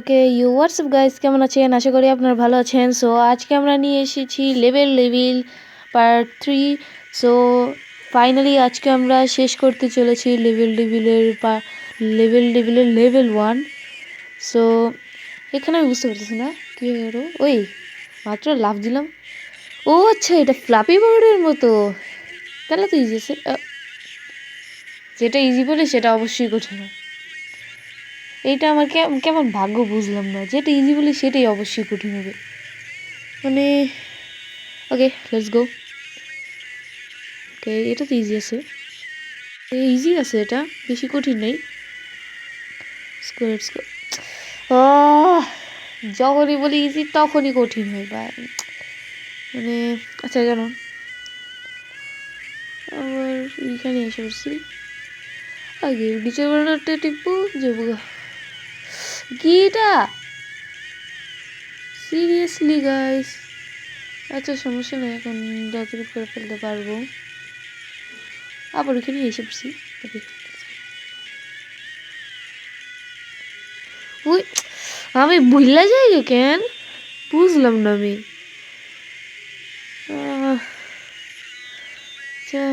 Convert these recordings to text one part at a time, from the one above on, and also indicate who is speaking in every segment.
Speaker 1: Okay you WhatsApp guys কেমন আছেন? আশা করি আপনারা ভালো আছেন। সো আজকে আমরা নিয়ে এসেছি level level part three so finally আজকে আমরা শেষ করতে চলেছি লেভেল লেভেলের পা লেভেল লেভেলের লেভেল ওয়ান সো এখানে আমি বুঝতে পারতেছি না, কী হলো? ওই, মাত্র লাভ দিলাম। ও আচ্ছা এটা ফ্লাপি বোর্ডের মতো। তাহলে তো ইজি আছে। যেটা ইজি বলে সেটা অবশ্যই কঠিন। হয় এইটা আমার কেমন ভাগ্য বুঝলাম না। যেটা ইজি বলি সেটাই অবশ্যই কঠিন হবে। মানে ওকে লেটস গো ওকে এটা তো ইজি আছে। ইজি আছে এটা, বেশি কঠিন নেই। যখনই বলি ইজি তখনই কঠিন হয় বা মানে আচ্ছা কেন আবার এখানে এসে পড়ছি। আগে নিচের বেলাটা টিপবো যাব গা। কি এটা সিরিয়াসলি গাইস আচ্ছা সমস্যা নেই এখন যতটুকু করে ফেলতে পারব। আবার ওখানে এসে পড়ছি। Okay. ওই, আমি ভুললা যাই কেন? বুঝলাম না আমি। আচ্ছা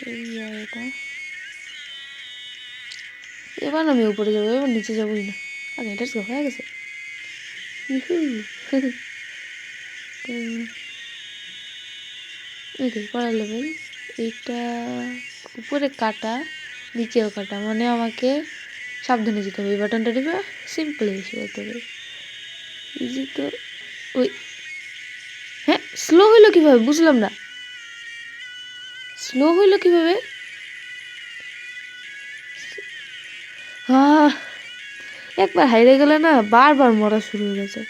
Speaker 1: এই আর এটা এবার আমি উপরে যাব, এবার নিচে যাবোই না। লেটস গো হয়ে গেছে। ওকে পরের লেভেল এইটা উপরে কাটা, নিচেও কাটা। মানে আমাকে সাবধানে যেতে হবে। এই বাটনটা টিপে সিম্পল এসে বলতে হবে। ইজি তো ওই হ্যাঁ স্লো হইল কীভাবে? বুঝলাম না। স্লো হইল কীভাবে? একবার হাইরে গেলে না বারবার মরা শুরু হয়ে গেছে।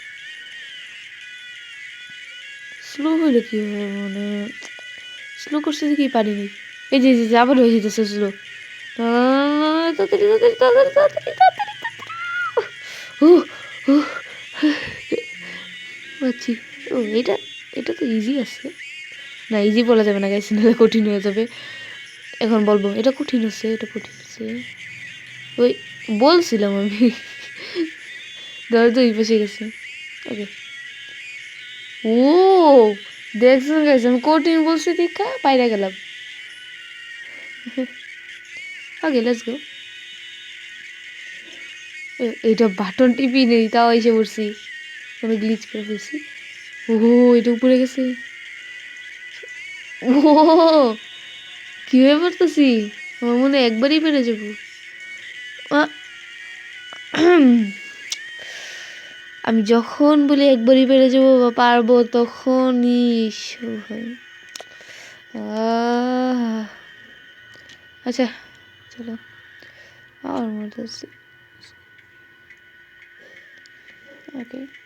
Speaker 1: স্লো হইল কীভাবে মানে? স্লো করতে কি পারিনি এই যে যে আবার হয়ে যেতেছে স্লো ও, এটা এটা তো ইজি আছে। না ইজি বলা যাবে না গাইস নাহলে কঠিন হয়ে যাবে। এখন বলব, এটা কঠিন হচ্ছে, এটা কঠিন হচ্ছে। ওই বলছিলাম আমি। ধর তো এই পাশে গেছে। ওকে। ও, দেখছেন গাইস আমি কঠিন বলছি দীক্ষা বাইরে গেলাম। ওকে লেটস গো এইটা বাটন টিপি নেই, তাও এসে পড়ছি। আমি গ্লিচ করে ফেলছি। ও, এটা উপরে গেছে। ও কি হয়ে পড়তেছি? আমার মনে একবারই পেরে যাব। আমি যখন বলি একবারই পেরে যাব বা পারব তখনই হয়। আচ্ছা চলো। আমার মতো ওকে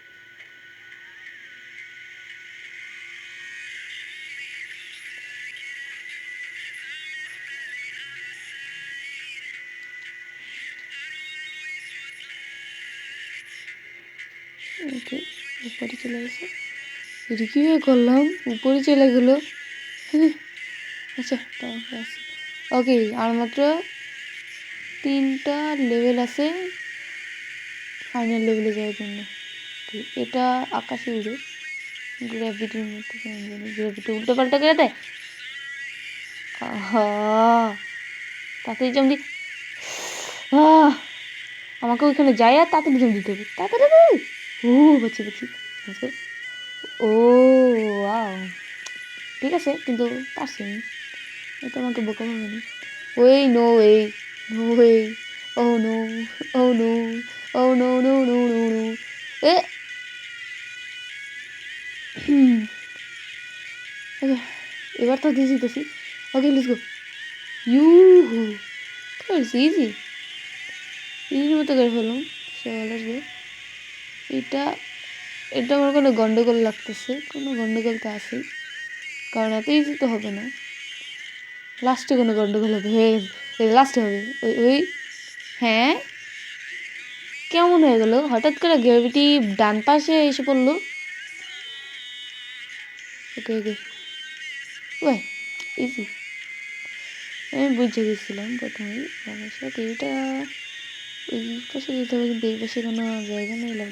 Speaker 1: ওকে উপরে চলে গেছে। এটা কীভাবে করলাম উপরে চলে গেলো। হ্যাঁ, আচ্ছা তাও ওকে আর মাত্র তিনটা লেভেল আছে ফাইনাল লেভেলে যাওয়ার জন্য। এটা আকাশে উড়ে গ্র্যাভিটির জানি গ্র্যাভিটি উল্টো পাল্টা করে দেয়। তাড়াতাড়ি জম দি আমাকে ওইখানে যাই আর তাতে জম দিতে হবে। তাড়াতাড়ি। তাড়াতাড়ি। ও বাচ্চি বাচ্চি ও ওয়াও ঠিক আছে কিন্তু পারছি আমি এটা আমাকে বোকা ভাবে না ওই নো এই no way oh no oh no oh no no no no no এ হুম। Okay, এবার তো দিয়ে দিতেছি ওকে লেটস গো ইউ করেছি ইজি ইজির মতো করে ফেললাম সো লেটস গো এটা এটা আমার কোনো গন্ডগোল লাগতেছে, কোনো গন্ডগোল তো আসেই কারণ এত ইজি তো হবে না। লাস্টে কোনো গন্ডগোল হবে, হয়ে লাস্টে হবে। ওই ওই হ্যাঁ? কেমন হয়ে গেল? হঠাৎ করে গ্র্যাভিটি ডান পাশে এসে পড়ল। ওকে ওকে। ওই ইজি আমি বুঝে গেছিলাম প্রথমেই। সমস্যা এটা ওই পাশে যেতে হবে কিন্তু এই পাশে কোনো জায়গা নেই লাভ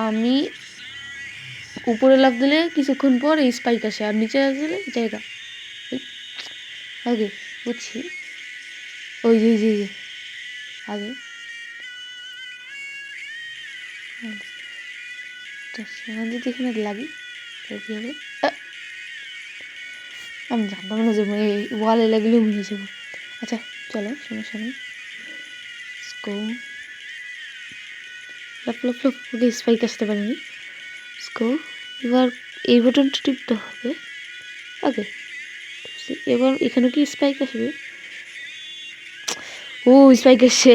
Speaker 1: আমি উপরে লাভ দিলে কিছুক্ষণ পর এই স্পাইক আসে আর নিচে দিলে জায়গা। ওকে বুঝছি? ওই যে যে যে। আগে। সেখান যদি এখানে লাগি কী আমি জানতাম না যে ওয়ালে লাগলেও মরে যাব আচ্ছা। চলো সমস্যা নেই স্কো লপ লপ লপ ওকে স্পাইক আসতে পারিনি। স্কো এবার এই বাটনটা টিপতে হবে। ওকে এবার এখানে কি স্পাইক আসবে? ও স্পাইক আসছে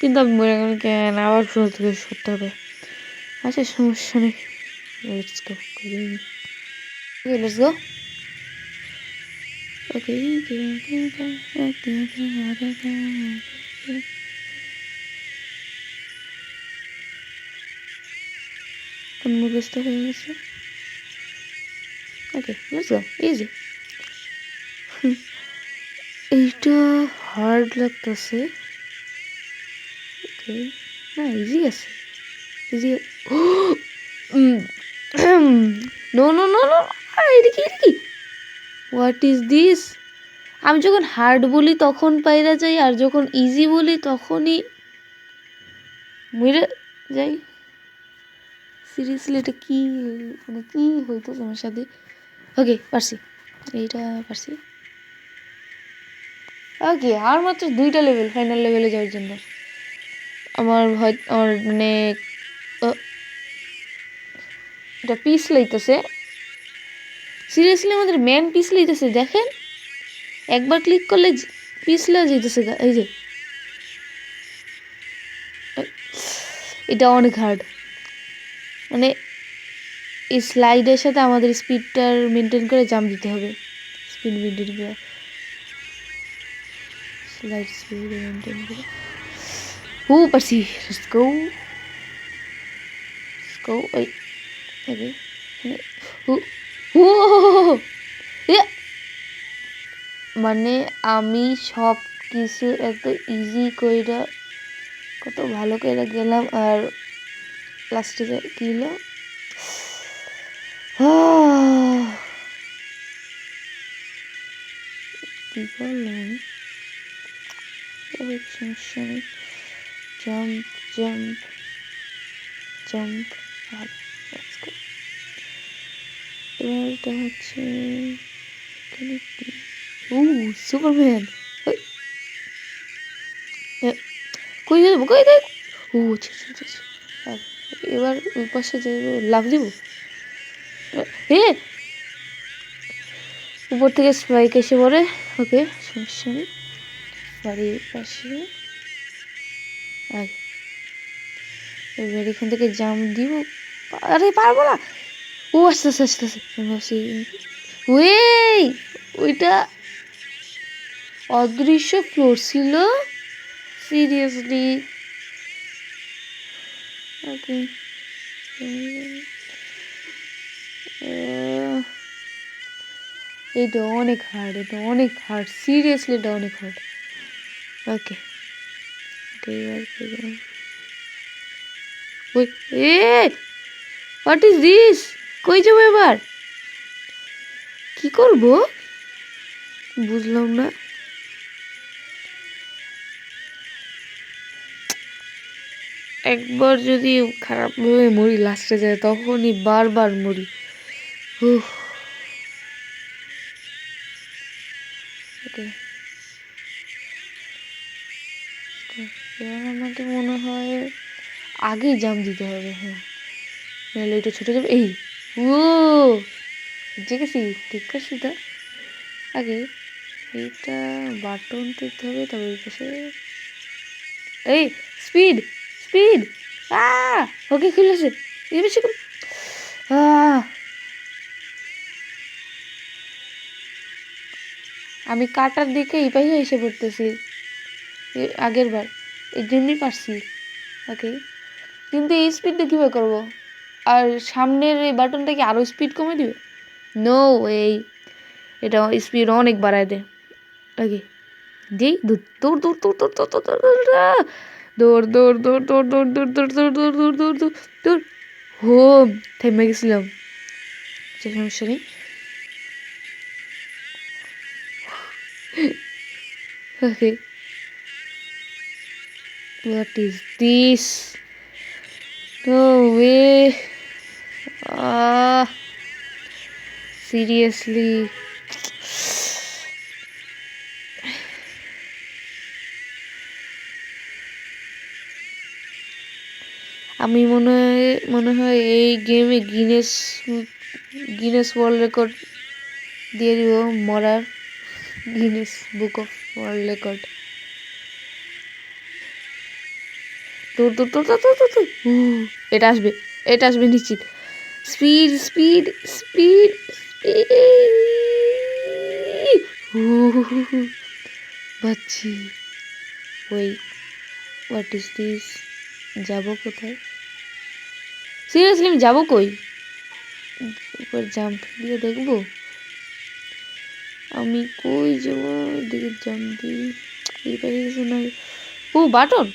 Speaker 1: কিন্তু আমি মনে করি কেন, আবার শুরু থেকে সরতে হবে। আচ্ছা সমস্যা নেই। লেটস গো লেটস গো ওকে মুখস্থ হয়ে গেছে ওকে লেটস গো ইজি এইটা হার্ড লাগতেছে ওকে না ইজি আছে easy no no no no এটা কি হোয়াট ইজ দিস আমি যখন হার্ড বলি তখন পাইরা যাই, আর যখন ইজি বলি তখনই মরে যাই। সিরিয়াসলি এটা কি? মানে কি হইতেছে আমার সাথে? ওকে পারছি। এইটা পারছি। ওকে আর মাত্র দুইটা লেভেল ফাইনাল লেভেলে যাওয়ার জন্য। আমার হয় আমার মানে এটা পিস লইতেছে। সিরিয়াসলি আমাদের ম্যান পিছলে লইতেছে দেখেন? একবার ক্লিক করলে পিছলেও যেতেছে এই যে। এটা অনেক হার্ড মানে এই স্লাইডের সাথে আমাদের স্পিডটার মেনটেন করে জাম্প দিতে হবে। স্পিড মেনটেন করে। স্লাইড স্পিড মেনটেন করে। ও, পারছি। গো গো ওই ওকে মানে আমি সব কিছু এত ইজি কইরা কত ভালো করে গেলাম আর লাস্টে কি হলো! কি নেই জাম্প জাম্প জাম্প go। এবার এটা হচ্ছে ও সুপারম্যান। কই যাব, কই দেখ। ও এবার ওই পাশে যে লাভ দিব। এ উপর থেকে স্পাইক এসে পড়ে। ওকে, সমস্যা নেই। বাড়ির পাশে। এবার এখান থেকে জাম দিব। আরে, পারব না। ও, আস্তে আস্তে আস্তে আস্তে ভাবছি ওই ওইটা অদৃশ্য ফ্লোর ছিল। সিরিয়াসলি ওকে এটা অনেক হার্ড এটা অনেক হার্ড সিরিয়াসলি এটা অনেক হার্ড ওকে। ওই এ হোয়াট ইজ দিস কই যাব এবার? কি করব? বুঝলাম না। একবার যদি খারাপভাবে মরি, লাস্টে যায়, তখনই বারবার মরি। এবার আমাকে মনে হয় আগেই জাম দিতে হবে হ্যাঁ। নাহলে এটা ছুটে যাবে, এই। ও জেগেছি ঠিক আছে তো আগে এইটা বাটন টিপতে হবে, তবে ওই পাশে। এই স্পিড স্পিড আ ওকে খুলেছে। এই বেশি আমি কাটার দিকে এই পাশে এসে পড়তেছি। আগের বার এর জন্যই পারছি। ওকে কিন্তু এই স্পিডটা কীভাবে করব? আর সামনের এই বাটনটা কি আরও স্পিড কমে দিবে নো এই এটা স্পিড অনেক বাড়ায় দেয় ওকে যেই দৌড় দৌড় দৌড় দৌড় দৌড় দৌড় দৌড় দৌড় দৌড় দৌড় দৌড় দৌড় দৌড় দৌড় দৌড় দৌড় দৌড় দৌড় হো থেমে গেছিলাম সে সমস্যা নেই Okay. What is this? No way. Ah. Seriously. আমি মনে হয় মনে হয় এই গেমে গিনেস গিনেস ওয়ার্ল্ড রেকর্ড দিয়ে দিব মরার Guinness book of world record দৌড় দৌড় দৌড় দৌড় দৌড় হু, এটা আসবে এটা আসবে নিশ্চিত স্পিড স্পিড স্পিড স্পিড পাচ্ছি ওই হোয়াট ইজ দিস যাব কোথায়? সিরিয়াসলি আমি যাব কই? এবার জাম্প দিয়ে দেখব? আমি কই যাব? এদিকে জাম্প দিই কিছু নাই ও বাটন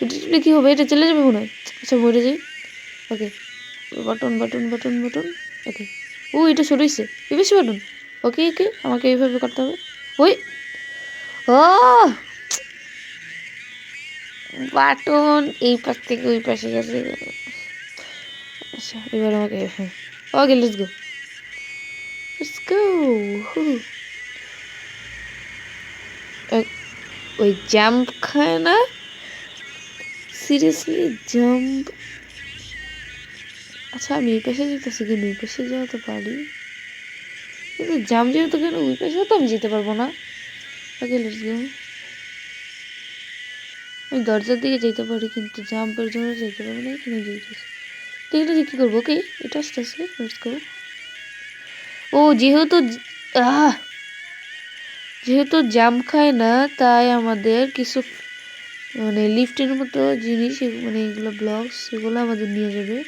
Speaker 1: এটা টিপলে কি হবে? এটা চলে যাবে মনে হয়। আচ্ছা মরে যাই। Okay button button button button okay ও এটা সরেছে এই বেশি বাটন ওকে ওকে আমাকে এইভাবে করতে হবে। ওই। ও বাটন এই পাশ থেকে ওই পাশে গেছে। আচ্ছা এবার আমাকে হ্যাঁ। ওকে লেটস গো লেটস গো ওই জাম্প খায় না? সিরিয়াসলি জাম্প আচ্ছা আমি এই পাশে যেতেছি কেন ওই পাশে যাওয়া তো পারি। কিন্তু জাম্প যেহেতু কেন, ওই পাশেও তো আমি যেতে পারব না। আমি দরজার দিকে যেতে পারি, কিন্তু জাম্পের জন্য যেতে পারব না, এখানে যেতেছি তো এটা কী করব? ওকে, এটা আস্তে আস্তে লেটস গো ও, যেহেতু যেহেতু জাম খায় না, তাই আমাদের কিছু মানে লিফটের মতো জিনিস মানে এগুলো ব্লকস এগুলো আমাদের নিয়ে যাবে।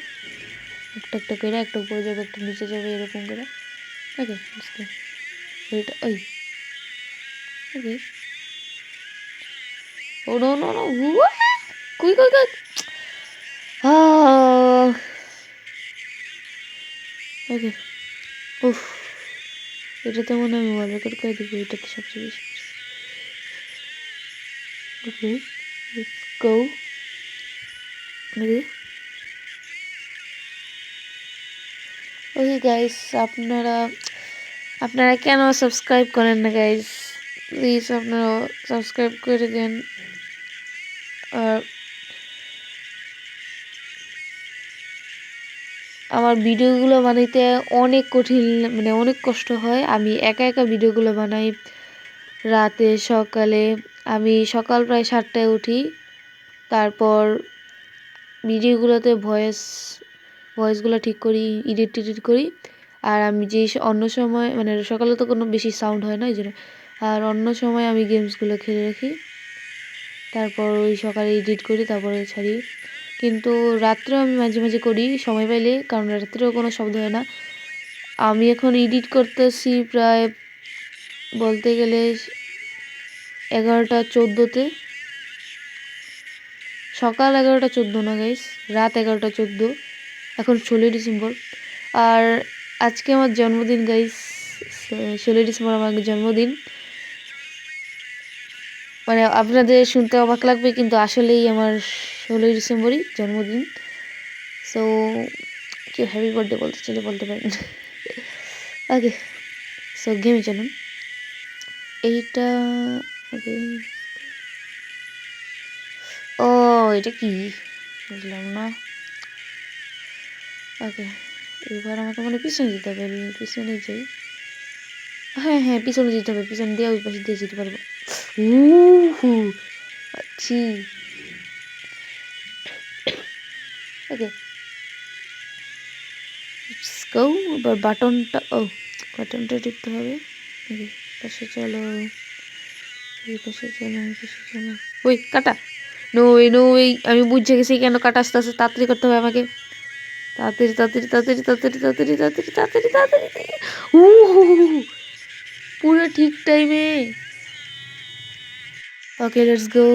Speaker 1: একটা একটা করে, একটা উপরে যাবে, একটা নিচে যাবে, এরকম করে। ওকে এটা ওই। Okay oh no no no কই কই কই? ওকে উফ এটাতে মনে আমি ওয়ার্ল্ড রেকর্ড করে দিব, এটাতে সবচেয়ে বেশি ওকে let's go okay okay guys আপনারা আপনারা কেন সাবস্ক্রাইব করেন না গাইস প্লিজ আপনারা সাবস্ক্রাইব করে দেন। আর আমার ভিডিওগুলো বানাইতে অনেক কঠিন মানে অনেক কষ্ট হয়। আমি একা একা ভিডিওগুলো বানাই রাতে, সকালে। আমি সকাল প্রায় সাতটায় উঠি। তারপর ভিডিওগুলোতে ভয়েস ভয়েসগুলো ঠিক করি এডিট টিডিট করি। আর আমি যে অন্য সময় মানে সকালে তো কোনো বেশি সাউন্ড হয় না, এই জন্য। আর অন্য সময় আমি গেমসগুলো খেলে রাখি। তারপর ওই সকালে এডিট করি, তারপরে ছাড়ি। কিন্তু রাত্রেও আমি মাঝে মাঝে করি, সময় পাইলে, কারণ রাত্রেও কোনো শব্দ হয় না। আমি এখন এডিট করতেছি প্রায়, বলতে গেলে এগারোটা চোদ্দোতে। সকাল এগারোটা চোদ্দ না গাইস রাত এগারোটা চোদ্দ। এখন ষোলোই ডিসেম্বর। আর আজকে আমার জন্মদিন গাইস ষোলোই ডিসেম্বর আমার জন্মদিন। মানে আপনাদের শুনতে অবাক লাগবে, কিন্তু আসলেই আমার ষোলোই ডিসেম্বরই জন্মদিন। সো কেউ হ্যাপি বার্থডে বলতে চাইলে বলতে পারেন। ওকে সো গেমে চলুন। এইটা ওকে ও, এটা কি? বুঝলাম না। ওকে এবার আমাকে মানে পিছনে যেতে হবে পিছনে যাই। হ্যাঁ হ্যাঁ পিছনে যেতে হবে পিছনে দিয়ে ওই পাশে দিয়ে যেতে পারব। উহু। পাচ্ছি ওকে। গো এবার বাটনটা ও বাটনটা টিপতে হবে। ওকে পাশে চলো। এই পাশে চলো এই পাশে চলো। ওই কাটা। নো ওই নো ওই আমি বুঝে গেছি কেন কাটা আস্তে আস্তে তাড়াতাড়ি করতে হবে আমাকে। তাড়াতাড়ি তাড়াতাড়ি তাড়াতাড়ি তাড়াতাড়ি তাড়াতাড়ি তাড়াতাড়ি তাড়াতাড়ি তাড়াতাড়ি উ পুরো ঠিক টাইমে ওকে লেটস গো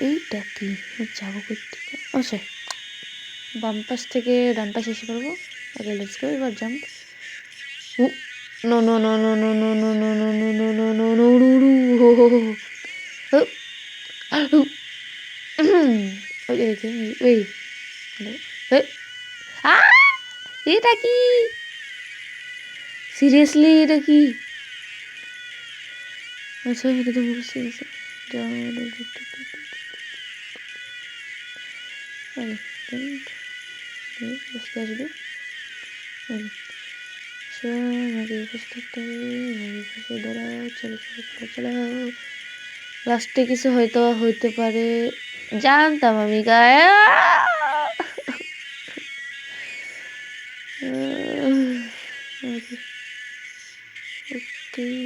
Speaker 1: এইটা কি যাব করতে আচ্ছা বাম পাশ থেকে ডান পাশে এসে পড়ব ওকে লেটস গো এবার jump oh no no no no no no no no no no no no no no no no ওই ওই ওই এটা কি? সিরিয়াসলি এটা কি? আচ্ছা তো বুঝতে বুঝতে লাস্টে কিছু হয়তো হইতে পারে। जानता मम्मी का है Oke, oke,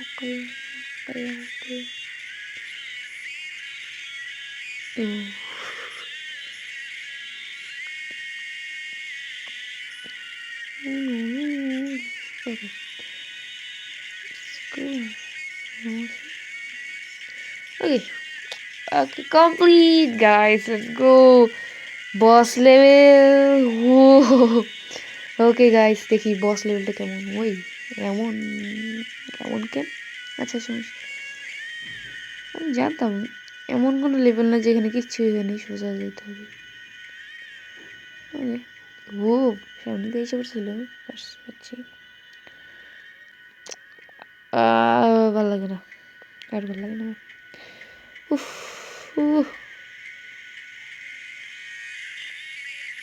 Speaker 1: oke, oke. Oke. Okay, complete, guys. Let's go. Boss level okay guys দেখি বস লেভেলটা কেমন? ওই এমন কেমন কেন? আচ্ছা শুনিস আমি জানতাম এমন কোনো লেভেল না যেখানে কিচ্ছুই হয়নি সোজা যেতে হবে। ওকে ও সামনে দিয়ে এসে পড়ছিল পাচ্ছি। ভালো লাগে না। আর ভালো লাগে না। উফ। উফ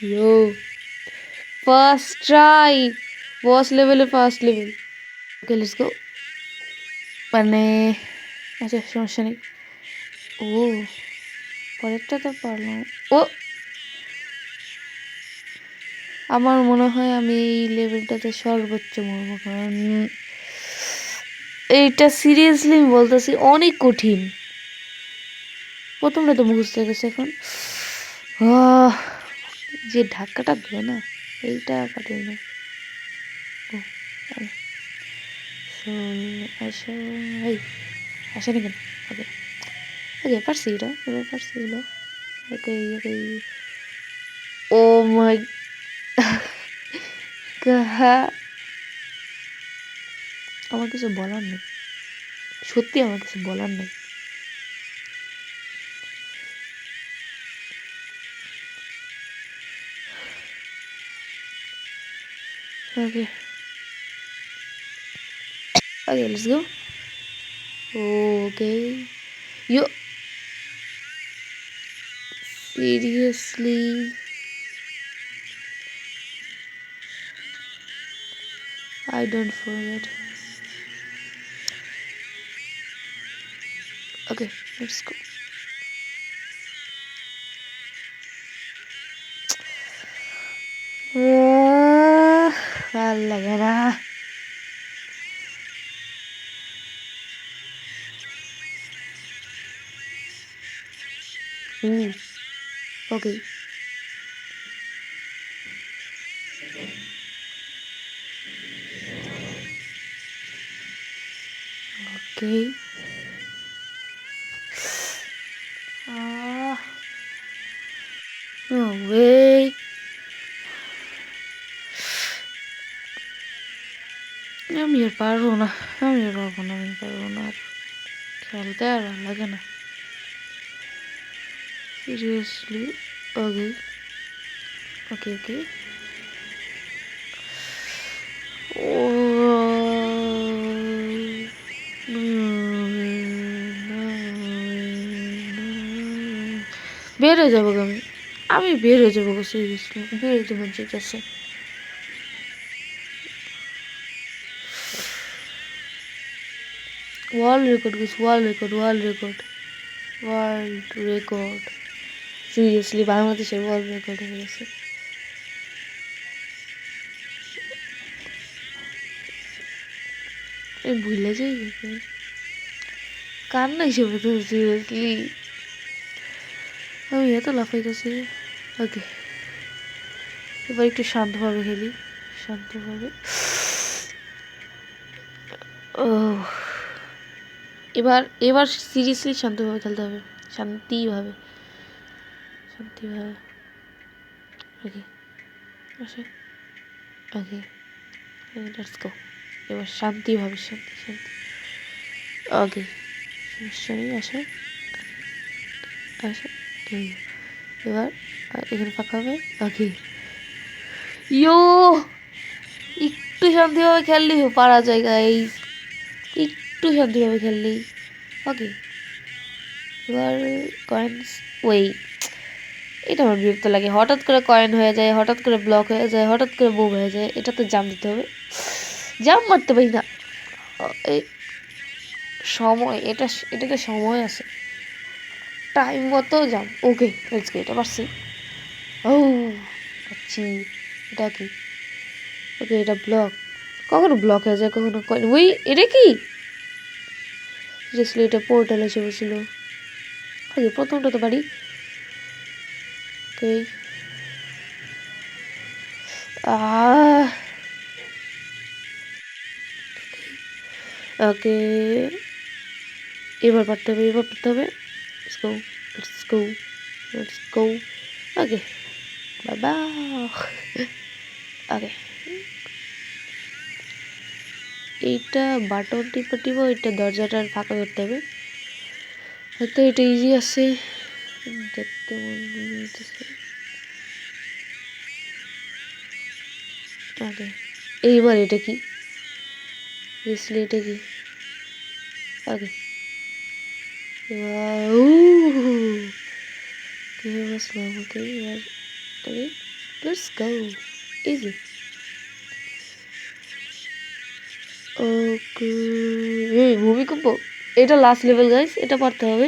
Speaker 1: ইয়ো ফার্স্ট ট্রাই বস লেভেলে first level okay let's go মানে আচ্ছা সমস্যা নেই। ও পরেরটা তো পারলাম। ও! আমার মনে হয় আমি এই লেভেলটাতে সর্বোচ্চ মরবো, কারণ এইটা সিরিয়াসলি আমি বলতেছি, অনেক কঠিন। প্রথমটা তো মুখস্থ হয়ে গেছে এখন। যে ধাক্কাটা দেয় না, এইটা কাটে না। আসো এই, আসেনি কেন? ওকে ওকে, পারছি এটা, এবার পারছি এগুলো ওকে ওকে। ও আমার কিছু বলার নেই। সত্যি আমার কিছু বলার নেই। Okay. Okay, let's go. Okay. You. Seriously. I don't forget. Okay, let's go. ভাল लग পারব না আমি পারব না আমি পারব না আর খেলতে আর লাগে না সিরিয়াসলি ওকে ওকে ওকে ও বের হয়ে যাব আমি আমি বের হয়ে যাব সিরিয়াসলি বের হইতে মন ওয়ার্ল্ড রেকর্ড গেছে world record world record world record seriously বাংলাদেশের ওয়ার্ল্ড রেকর্ড হয়ে গেছে। ভুলে যাই কান্না হিসেবে তো সিরিয়াসলি আমি এত লাফাইতেছি। ওকে এবার একটু শান্তভাবে খেলি। শান্তভাবে। ও। এবার এবার সিরিয়াসলি শান্তভাবে খেলতে হবে। শান্তিভাবে। শান্তিভাবে। ওকে আসে। ওকে লেটস গো এবার শান্তিভাবে, শান্তি শান্তি। ওকে সমস্যা নেই আসে। আসে এবার এখানে ফাঁকা হবে। ওকে ইয়ো! একটু শান্তিভাবে খেললেই পারা যায় গাইস একটু শান্তিভাবে খেললেই। ওকে এবার কয়েন্স ওই, এটা আমার বিরক্ত লাগে। হঠাৎ করে কয়েন হয়ে যায়, হঠাৎ করে ব্লক হয়ে যায়, হঠাৎ করে বুম হয়ে যায়, এটা তো জাম দিতে হবে। জাম মারতে পারি না। সময়, এটা এটাতে সময় আছে। টাইম মতো জাম ওকে লেটস এটা পারছি। ও পাচ্ছি এটা কি? ওকে এটা ব্লক কখনো ব্লক হয়ে যায়, কখনো কয়েন ওই, এটা কি? যে ছেলেটা পোর্টালে চেপেছিল আগে প্রথমটা তো বাড়ি। এই ওকে, এবার পারতে হবে, এবার পারতে হবে। স্কো স্কো স্কো ওকে বাবা আগে এইটা বাটন টিপে টিপে দরজাটা দরজাটার ফাঁকা করতে হবে। হয়তো এটা ইজি আছে। দেখতে আরে, এইবার এটা কি? বুঝলি এটা কি? আগে। Give us one more easy okay. ভূমিকম্প, এটা লাস্ট লেভেল গাইস এটা পারতে হবে।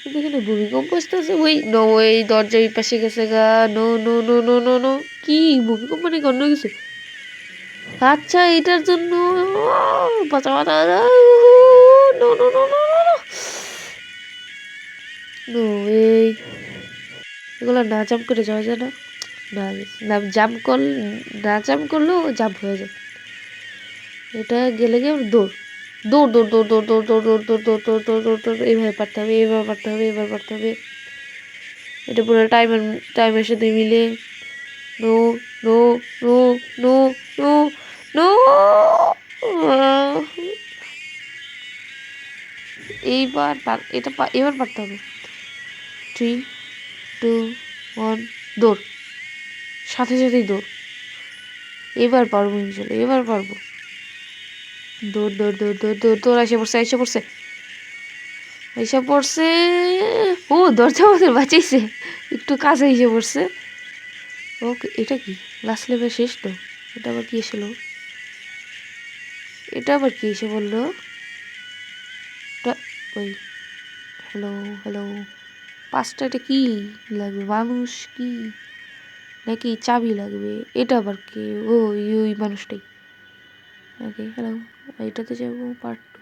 Speaker 1: কিন্তু এখানে ভূমিকম্প আসতেছে, ওই নো ওই দরজা পাশে গেছে গা। No no no no no no কি, ভূমিকম্প নাকি অন্য কিছু? আচ্ছা এটার জন্য পাতা পাতা no no no no no এই এগুলো না জাম্প করে যাওয়া যায় না। না না জাম্প কর না জাম্প করলেও জাম্প হয়ে যায়। এটা গেলে গিয়ে দৌড় দৌড় দৌড় দৌড় দৌড় দৌড় দৌড় দৌড় দৌড় দৌড় দৌড় দৌড় দৌড় দৌড় এইভাবে পারতে হবে এইভাবে পারতে হবে এবার পারতে হবে এটা পুরো টাইমের টাইমের সাথে মিলে no no no no no no এইবার এটা এবার পারতে হবে থ্রি টু ওয়ান দৌড় সাথে সাথেই দৌড় এবার পারব ইনশাল্লাহ এবার পারব দৌড় দৌড় দৌড় দৌড় দৌড় দৌড় এসে পড়ছে এসে পড়ছে। এসে পড়ছে, ও, দরজা আমাদের বাঁচাইছে। একটু কাছে এসে পড়ছে। ওকে, এটা কি? লাস্ট লেভেল শেষ তো। এটা আবার কি এসেলো? এটা আবার কি এসে বলল ওই হ্যালো হ্যালো পাঁচটা এটা কী লাগবে? মানুষ কি? নাকি চাবি লাগবে? এটা আবার কি? ও ওই মানুষটাই। ওকে হ্যালো এটাতে যাব পার্ট টু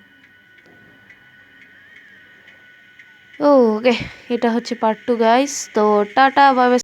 Speaker 1: ও ওকে এটা হচ্ছে পার্ট টু গাইস তো টাটা বাবে